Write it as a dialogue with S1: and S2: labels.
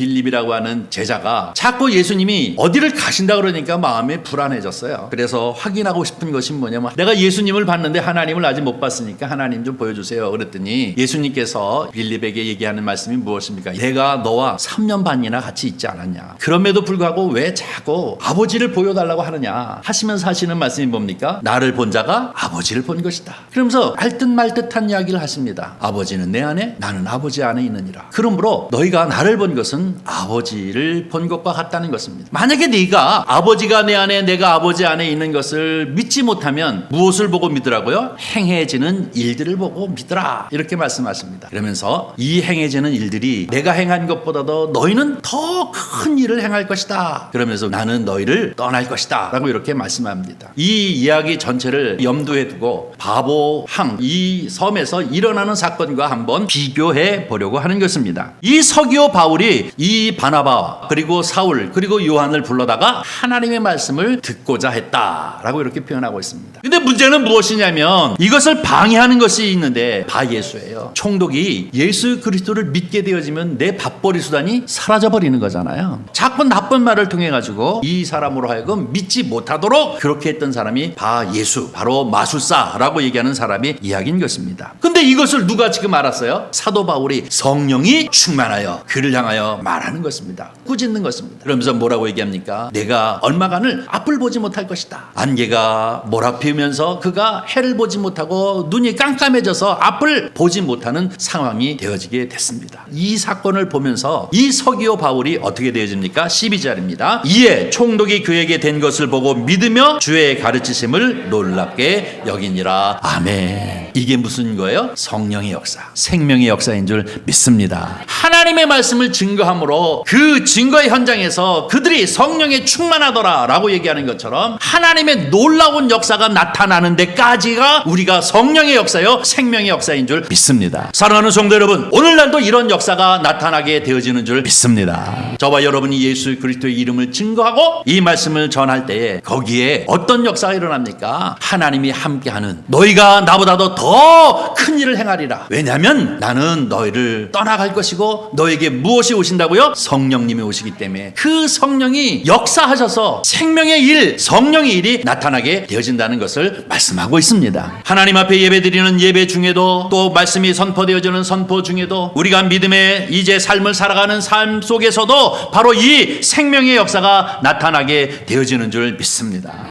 S1: 빌립이라고 하는 제자가 자꾸 예수님이 어디를 가신다 그러니까 마음이 불안해졌어요. 그래서 확인하고 싶은 것이 뭐냐면 내가 예수님을 봤는데 하나님을 아직 못 봤으니까 하나님 좀 보여주세요. 그랬더니 예수님께서 빌립에게 얘기하는 말씀이 무엇입니까? 내가 너와 3년 반이나 같이 있지 않았냐. 그럼에도 불구하고 왜 자꾸 아버지를 보여달라고 하느냐 하시면서 하시는 말씀이 뭡니까? 나를 본 자가 아버지를 본 것이다. 그러면서 알듯 말 듯한 이야기를 하십니다. 아버지는 내 안에 나는 아버지 안에 있느니라. 그러므로 너희가 나를 본 것은 아버지를 본 것과 같다는 것입니다. 만약에 네가 아버지가 내 안에 내가 아버지 안에 있는 것을 믿지 못하면 무엇을 보고 믿으라고요? 행해지는 일들을 보고 믿으라. 이렇게 말씀하십니다. 그러면서 이 행해지는 일들이 내가 행한 것보다도 너희는 더 큰 일을 행할 것이다. 그러면서 나는 너희를 떠날 것이다. 라고 이렇게 말씀합니다. 이 이야기 전체를 염두에 두고 바보 항 이 섬에서 일어나는 사건과 한번 비교해 보려고 하는 것입니다. 이 서기오 바울이 이 바나바 그리고 사울 그리고 요한을 불러다가 하나님의 말씀을 듣고자 했다라고 이렇게 표현하고 있습니다. 근데 문제는 무엇이냐면 이것을 방해하는 것이 있는데 바예수예요. 총독이 예수 그리스도를 믿게 되어지면 내 밥벌이 수단이 사라져 버리는 거잖아요. 자꾸 나쁜 말을 통해 가지고 이 사람으로 하여금 믿지 못하도록 그렇게 했던 사람이 바 예수 바로 마술사라고 얘기하는 사람의 이야기인 것입니다. 근데 이것을 누가 지금 알았어요? 사도 바울이 성령이 충만하여 그를 향하여 말하는 것입니다. 꾸짖는 것입니다. 그러면서 뭐라고 얘기합니까? 내가 얼마간을 앞을 보지 못할 것이다. 안개가 몰아피우면서 그가 해를 보지 못하고 눈이 깜깜해져서 앞을 보지 못하는 상황이 되어지게 됐습니다. 이 사건을 보면서 이 서기오 바울이 어떻게 되어집니까? 12절입니다. 이에 총독이 그에게 된 것을 보고 믿으며 주의 가르치심을 놀랍게 여기니라. 아멘. 이게 무슨 거예요? 성령의 역사, 생명의 역사인 줄 믿습니다. 하나님의 말씀을 증거함 으로 그 증거의 현장에서 그들이 성령에 충만하더라 라고 얘기하는 것처럼 하나님의 놀라운 역사가 나타나는 데까지가 우리가 성령의 역사요, 생명의 역사인 줄 믿습니다. 사랑하는 성도 여러분, 오늘날도 이런 역사가 나타나게 되어지는 줄 믿습니다. 저와 여러분이 예수 그리스도의 이름을 증거하고 이 말씀을 전할 때에 거기에 어떤 역사가 일어납니까? 하나님이 함께하는 너희가 나보다도 더 큰 일을 행하리라. 왜냐하면 나는 너희를 떠나갈 것이고 너에게 무엇이 오신다 고요? 성령님이 오시기 때문에 그 성령이 역사하셔서 생명의 일, 성령의 일이 나타나게 되어진다는 것을 말씀하고 있습니다. 하나님 앞에 예배드리는 예배 중에도 또 말씀이 선포되어지는 선포 중에도 우리가 믿음의 이제 삶을 살아가는 삶 속에서도 바로 이 생명의 역사가 나타나게 되어지는 줄 믿습니다.